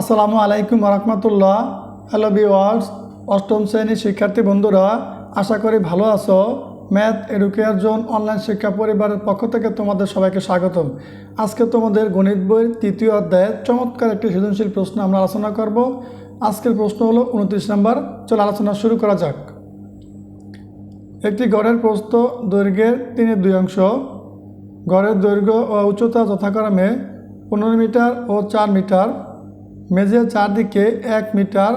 আসসালামু আলাইকুম রহমতুল্লাহ হ্যালো বিওয়ার্স অষ্টম শ্রেণির শিক্ষার্থী বন্ধুরা, আশা করি ভালো আছো। ম্যাথ এডুকেয়ার জোন অনলাইন শিক্ষা পরিবারের পক্ষ থেকে তোমাদের সবাইকে স্বাগতম। আজকে তোমাদের গণিত বইয়ের তৃতীয় অধ্যায়ে চমৎকার একটি সৃজনশীল প্রশ্ন আমরা আলোচনা করব। আজকের প্রশ্ন হলো উনত্রিশ নম্বর। চলো আলোচনা শুরু করা যাক। একটি গড়ের প্রস্থ দৈর্ঘ্যের তিনের দুই অংশ। গড়ের দৈর্ঘ্য ও উচ্চতা যথাক্রমে পনেরো মিটার ও চার মিটার। মেঝের চারদিকে এক মিটার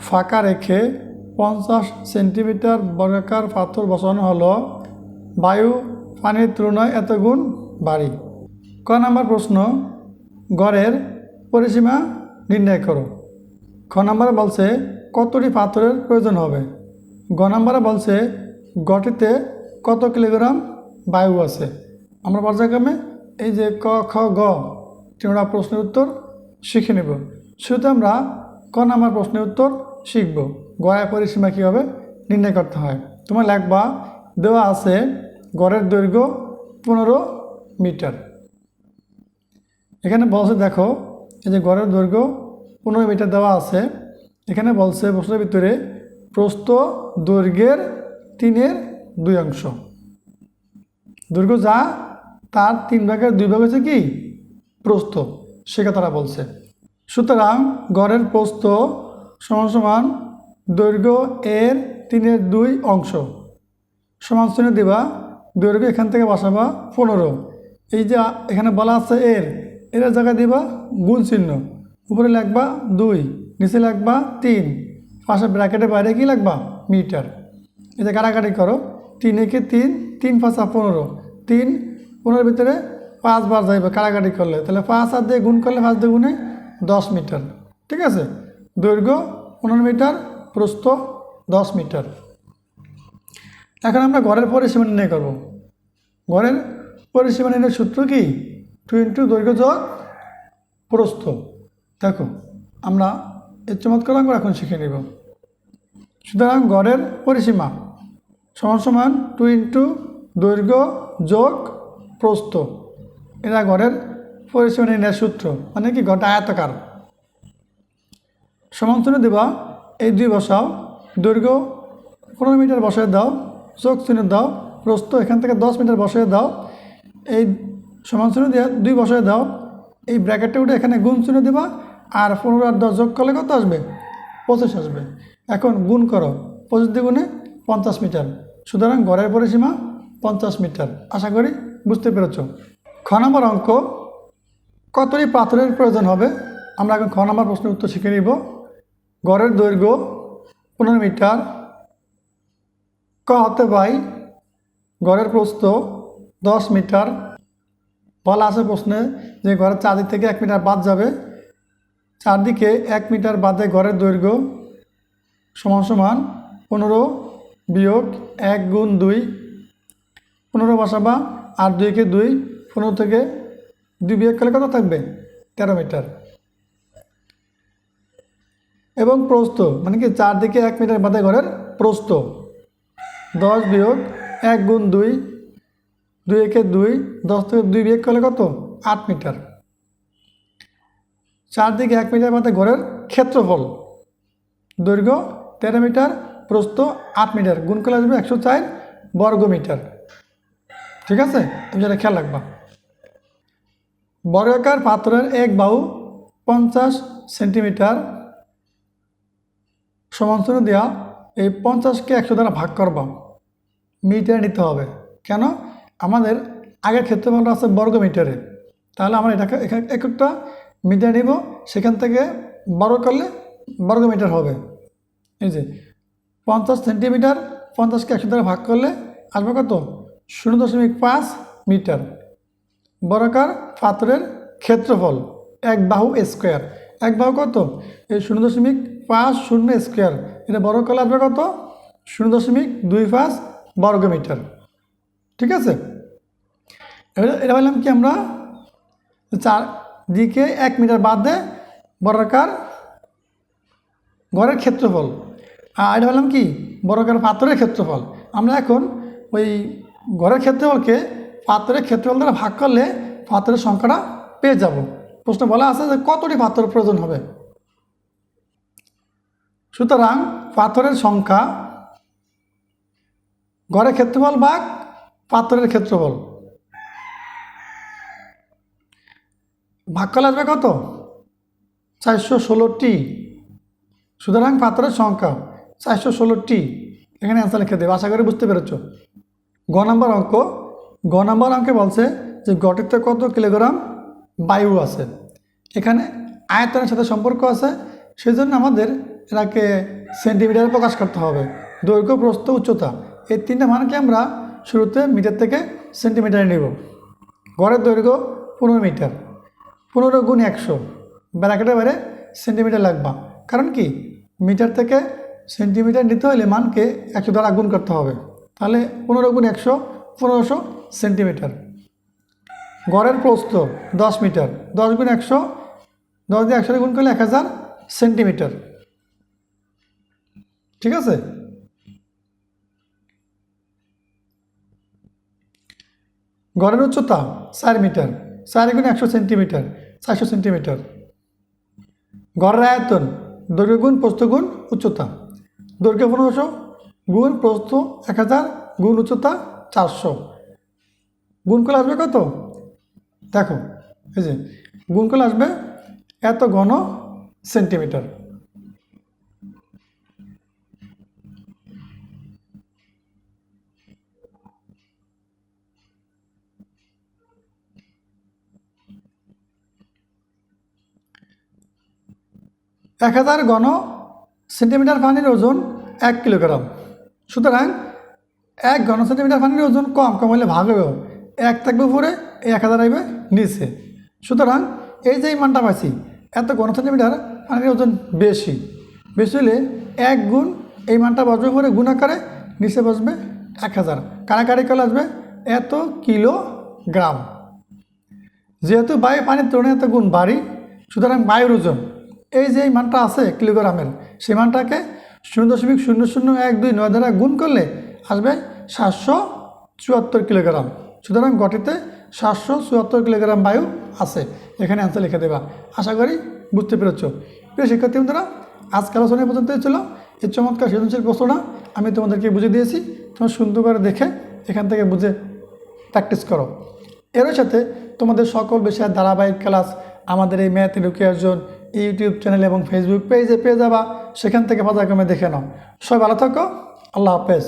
ফাঁকা রেখে পঞ্চাশ সেন্টিমিটার বর্গাকার পাথর বসানো হলো। বায়ু পানির তুলনায় এত গুণ বাড়ি ক নম্বর প্রশ্ন, গড়ের পরিসীমা নির্ণয় করো। খ নম্বরে বলছে কতটি পাথরের প্রয়োজন হবে। গ নম্বরে বলছে গটিতে কত কিলোগ্রাম বায়ু আছে। আমরা পর্যায়ক্রমে এই যে ক, খ, গ তিনটা প্রশ্নের উত্তর শিখে নেব। শুরুতে আমরা ক নম্বর প্রশ্নের উত্তর শিখব। গড়ের পরিসীমা কীভাবে নির্ণয় করতে হয়? তোমার লেখবা, দেওয়া আছে গড়ের দৈর্ঘ্য পনেরো মিটার। এখানে বলছে, দেখো, এই যে গড়ের দৈর্ঘ্য পনেরো মিটার দেওয়া আছে, এখানে বলছে, প্রশ্নের ভিতরে প্রস্থ দৈর্ঘ্যের তিনের দুই অংশ। দৈর্ঘ্য যা, তার তিন ভাগের দুই ভাগ হচ্ছে কি? প্রস্থ। সে কথাটা বলছে। সুতরাং গড়ের প্রস্থ সমান সমান দৈর্ঘ্য এর তিনের দুই অংশ। সমান চিহ্ন দিবা, দৈর্ঘ্য এখান থেকে বসাবা পনেরো। এই যে এখানে বলা আছে এর এর জায়গায় দিবা গুণ চিহ্ন। উপরে লাগবা দুই, নিচে লাগবা তিন। পাশে ব্র্যাকেটের বাইরে কি লাগবা? মিটার। যে কাটাকাটি করো, তিন একে তিন তিন পাঁচা পনেরো। তিন, পনেরোর ভিতরে পাঁচবার যাইবে কাটাকাটি করলে। তাহলে পাঁচ হাত দিয়ে গুণ করলে পাঁচ দিয়ে গুণে দশ মিটার। ঠিক আছে? দৈর্ঘ্য পনেরো মিটার, প্রস্থ দশ মিটার। এখন আমরা ঘরের পরিসীমা নির্ণয় করব। ঘরের পরিসীমা নির্ণয়ের সূত্র কি? টু ইন্টু দৈর্ঘ্য যোগ প্রস্থ। দেখো, আমরা এর চমৎকার এখন শিখে নেব। সুতরাং গড়ের পরিসীমা সমান সমান টু ইন্টু দৈর্ঘ্য যোগ প্রস্থ। এরা গড়ের পরিসীমা নির্ণয়ের সূত্র মানে কি গড়টা আয়তাকার। সমান চিহ্ন দেবা, এই দুই বসাও, দৈর্ঘ্য পনেরো মিটার বসায় দাও, চোখ চিহ্ন দাও, প্রস্থ এখান থেকে দশ মিটার বসায় দাও, এই সমান চিহ্ন দিয়ে দুই বসায় দাও, এই ব্র্যাকেটটা উঠে এখানে গুণ চিহ্ন দেবা, আর পনেরো আর দশ যোগ করলে কত আসবে? পঁচিশ আসবে। এখন গুণ করো, পঁচিশ দ্বিগুণে পঞ্চাশ মিটার। সুতরাং গড়ের পরিসীমা পঞ্চাশ মিটার। আশা করি বুঝতে পেরেছ। খ নম্বর অঙ্ক কতটি পাথরের প্রয়োজন হবে? আমরা এখন খ নম্বর প্রশ্নের উত্তর শিখে নিব। গড়ের দৈর্ঘ্য পনেরো মিটার। ক হতে পাই গড়ের প্রস্থ দশ মিটার। বলা আছে প্রশ্নে যে ঘরের চারদিক থেকে এক মিটার বাদ যাবে। চারদিকে এক মিটার বাদে ঘরের দৈর্ঘ্য সমান সমান পনেরো বিয়োগ এক গুণ দুই। পনেরো বসাবা আর দুইকে দুই, পনেরো থেকে দুই বিয়োগ করলে কত থাকবে? তেরো মিটার। এবং প্রস্থ মানে কি চারদিকে এক মিটার বাদে ঘরের প্রস্থ। দশ বিয়োগ এক গুণ দুই দুই একে দুই, দশ থেকে দুই বিয়োগ করলে কত? আট মিটার। চারদিকে এক মিটার মধ্যে ঘরের ক্ষেত্রফল। দৈর্ঘ্য তেরো মিটার, প্রস্থ আট মিটার। গুণ করলে আসবে একশো চার বর্গ মিটার ঠিক আছে? তুমি যেটা খেয়াল রাখবা। বর্গাকার পাত্রের এক বাহু পঞ্চাশ সেন্টিমিটার সমান্তর দেওয়া এই পঞ্চাশকে একশো দ্বারা ভাগ করবা। মিটার নিতে হবে। কেন? আমাদের আগের ক্ষেত্রফলটা আছে বর্গ মিটারে তাহলে আমরা এটাকে একটা মিটার নিব। সেখান থেকে বর্গ করলে বর্গ মিটার হবে। এই যে পঞ্চাশ সেন্টিমিটার পঞ্চাশকে একশো দ্বারা ভাগ করলে আসবে কত? শূন্য দশমিক পাঁচ মিটার। বর্গাকার পাথরের ক্ষেত্রফল এক বাহু স্কোয়ার। এক বাহু কত? এই শূন্য দশমিক পাঁচ শূন্য স্কোয়ার। এটা বর্গ করলে আসবে কত? শূন্য দশমিক দুই পাঁচ বর্গ মিটার। ঠিক আছে? এটা বললাম কি আমরা? চার দিকে এক মিটার বাদ দে বর্গাকার গড়ের ক্ষেত্রফল। আর এটা বললাম কি? বর্গাকার পাথরের ক্ষেত্রফল। আমরা এখন ওই ঘরের ক্ষেত্রফলকে পাথরের ক্ষেত্রফল দ্বারা ভাগ করলে পাথরের সংখ্যাটা পেয়ে যাব। প্রশ্ন বলা আছে যে কতটি পাথরের প্রয়োজন হবে? সুতরাং পাথরের সংখ্যা গড়ের ক্ষেত্রফল ভাগ পাথরের ক্ষেত্রফল। ভাগ করলে আসবে কত? চারশো ষোলোটি। সুতরাং পাথরের সংখ্যা চারশো ষোলোটি। এখানে অ্যান্সার লিখে দেবে, আশা করি বুঝতে পেরেছ। গ নম্বর অঙ্ক গ নম্বর অঙ্কে বলছে যে গটিতে কত কিলোগ্রাম বায়ু আছে? এখানে আয়তনের সাথে সম্পর্ক আছে সেই জন্য আমাদের এটাকে সেন্টিমিটারে প্রকাশ করতে হবে। দৈর্ঘ্য, প্রস্থ, উচ্চতা, এই তিনটা মানকে আমরা শুরুতে মিটার থেকে সেন্টিমিটারে নেব। গড়ের দৈর্ঘ্য পনেরো মিটার পনেরো গুণ একশো। ব্র্যাকেটের বাইরে সেন্টিমিটার লাগবা। কারণ কি? মিটার থেকে সেন্টিমিটার নিতে হলে মানকে একশো দ্বারা গুণ করতে হবে। তাহলে পনেরো গুণ একশো পনেরোশো সেন্টিমিটার। গড়ের প্রস্থ দশ মিটার। দশ গুণ একশো, দশ দিয়ে একশো গুণ করলে এক হাজার সেন্টিমিটার। ঠিক আছে? গড়ের উচ্চতা চার মিটার। চার গুণ একশো সেন্টিমিটার, চারশো সেন্টিমিটার। গড়ের আয়তন দৈর্ঘ্য গুণ প্রস্থ গুণ উচ্চতা। দৈর্ঘ্য পনেরোশো গুণ প্রস্থ এক হাজার গুণ উচ্চতা চারশো। গুণ আসবে কত? দেখো, এই যে, গুণ আসবে এত ঘন সেন্টিমিটার। এক হাজার ঘন সেন্টিমিটার পানির ওজন এক কিলোগ্রাম। সুতরাং এক ঘন সেন্টিমিটার পানির ওজন কম কম হলে ভাগ হবে। এক থাকবে উপরে, এক হাজার আইবে নিচে। সুতরাং এই যে মানটা পাইছি, এত ঘন সেন্টিমিটার পানির ওজন বেশি। বেশি হলে এক গুণ এই মানটা বসবে উপরে, গুণ আকারে নিচে বসবে এক হাজার। কারাকারি কলে আসবে? এত কিলোগ্রাম। যেহেতু বায়ু পানির তুলনায় এত গুণ বাড়ি সুতরাং বায়ুর ওজন। এই যে মানটা আছে কিলোগ্রামের, সেই মানটাকে শূন্য দশমিক শূন্য শূন্য এক দুই নয় দ্বারা গুণ করলে আসবে সাতশো চুয়াত্তর কিলোগ্রাম। সুতরাং গটিতে সাতশো চুয়াত্তর কিলোগ্রাম বায়ু আছে। এখানে অ্যান্সার লিখে দেবা। আশা করি বুঝতে পেরেছ। প্রিয় শিক্ষার্থী বন্ধুরা, আজকে আলোচনা এই পর্যন্তই ছিল। এই চমৎকার সৃজনশীল প্রশ্নটা আমি তোমাদেরকে বুঝে দিয়েছি। তোমরা সুন্দর করে দেখে এখান থেকে বুঝে প্র্যাকটিস করো। এর সাথে তোমাদের সকল বিষয়ের ধারাবাহিক ক্লাস আমাদের এই ম্যাথ এডুকেশন ইউটিউব চ্যানেল এবং ফেসবুক পেজে পেয়ে যাবা। সেখান থেকে পর্যায়ক্রমে দেখে নাও। সবাই ভালো থাকো। আল্লাহ হাফেজ।